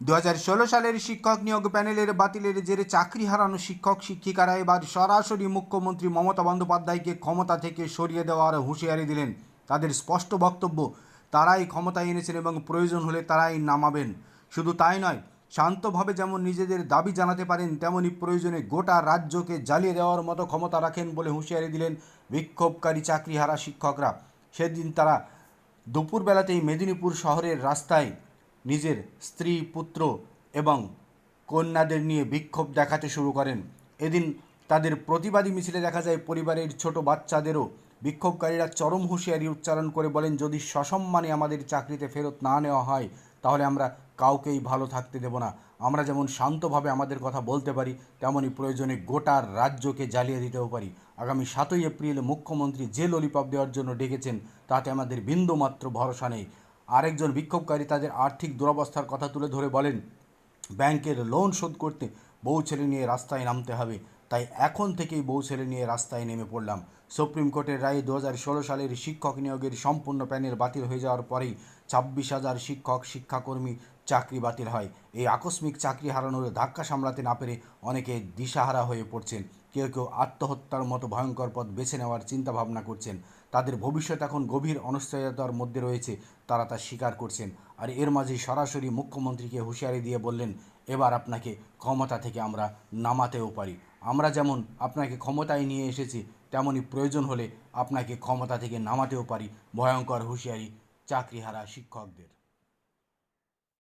দু হাজার ষোলো সালের শিক্ষক নিয়োগ প্যানেলের বাতিলের জেরে চাকরি হারানো শিক্ষক শিক্ষিকারা এবার সরাসরি মুখ্যমন্ত্রী মমতা বন্দ্যোপাধ্যায়কে ক্ষমতা থেকে সরিয়ে দেওয়ার হুঁশিয়ারি দিলেন। তাদের স্পষ্ট বক্তব্য, তারাই ক্ষমতায় এনেছেন এবং প্রয়োজন হলে তারাই নামাবেন। শুধু তাই নয়, শান্তভাবে যেমন নিজেদের দাবি জানাতে পারেন তেমনই প্রয়োজনে গোটা রাজ্যকে জ্বালিয়ে দেওয়ার মতো ক্ষমতা রাখেন বলে হুঁশিয়ারি দিলেন বিক্ষোভকারী চাকরিহারা শিক্ষকরা। সেদিন তারা দুপুরবেলাতেই মেদিনীপুর শহরের রাস্তায় নিজের স্ত্রী, পুত্র এবং কন্যাদের নিয়ে বিক্ষোভ দেখাতে শুরু করেন। এদিন তাদের প্রতিবাদী মিছিলে দেখা যায়, পরিবারের ছোট বাচ্চাদেরও বিক্ষোভকারীরা চরম হুঁশিয়ারি উচ্চারণ করে বলেন, যদি সসম্মানে আমাদের চাকরিতে ফেরত না নেওয়া হয়, তাহলে আমরা কাউকেই ভালো থাকতে দেব না। আমরা যেমন শান্তভাবে আমাদের কথা বলতে পারি তেমনই প্রয়োজনে গোটা রাজ্যকে জ্বালিয়ে দিতেও পারি। আগামী সাতই এপ্রিল মুখ্যমন্ত্রী যে ললিপপ দেওয়ার জন্য ডেকেছেন, তাতে আমাদের বিন্দুমাত্র ভরসা নেই। আরেকজন বিক্ষোভকারী তাদের আর্থিক দুরবস্থার কথা তুলে ধরে বলেন, ব্যাংকের লোন শোধ করতে বউ ছেলে নিয়ে রাস্তায় নামতে হবে। তাই এখন থেকেই বউ ছেলে নিয়ে রাস্তায় নেমে পড়লাম। সুপ্রিম কোর্টের রায়ে দু হাজার ষোলো সালের শিক্ষক নিয়োগের সম্পূর্ণ প্যানেল বাতিল হয়ে যাওয়ার পরেই ছাব্বিশ হাজার শিক্ষক, শিক্ষাকর্মী চাকরি বাতিল হয়। এই আকস্মিক চাকরি হারানোর ধাক্কা সামলাতে না পেরে অনেকে দিশাহারা হয়ে পড়ছেন। কেউ কেউ আত্মহত্যার মতো ভয়ঙ্কর পথ বেছে নেওয়ার চিন্তা ভাবনা করছেন। তাদের ভবিষ্যৎ এখন গভীর অনিশ্চয়তার মধ্যে রয়েছে, তারা তা স্বীকার করছেন। আর এর মাঝে সরাসরি মুখ্যমন্ত্রীকে হুঁশিয়ারি দিয়ে বললেন, এবার আপনাকে ক্ষমতা থেকে আমরা নামাতেও পারি। আমরা যেমন আপনাকে ক্ষমতায় নিয়ে এসেছি, তেমনই প্রয়োজন হলে আপনাকে ক্ষমতা থেকে নামাতেও পারি ভয়ঙ্কর হুঁশিয়ারি চাকরিহারা শিক্ষকদের।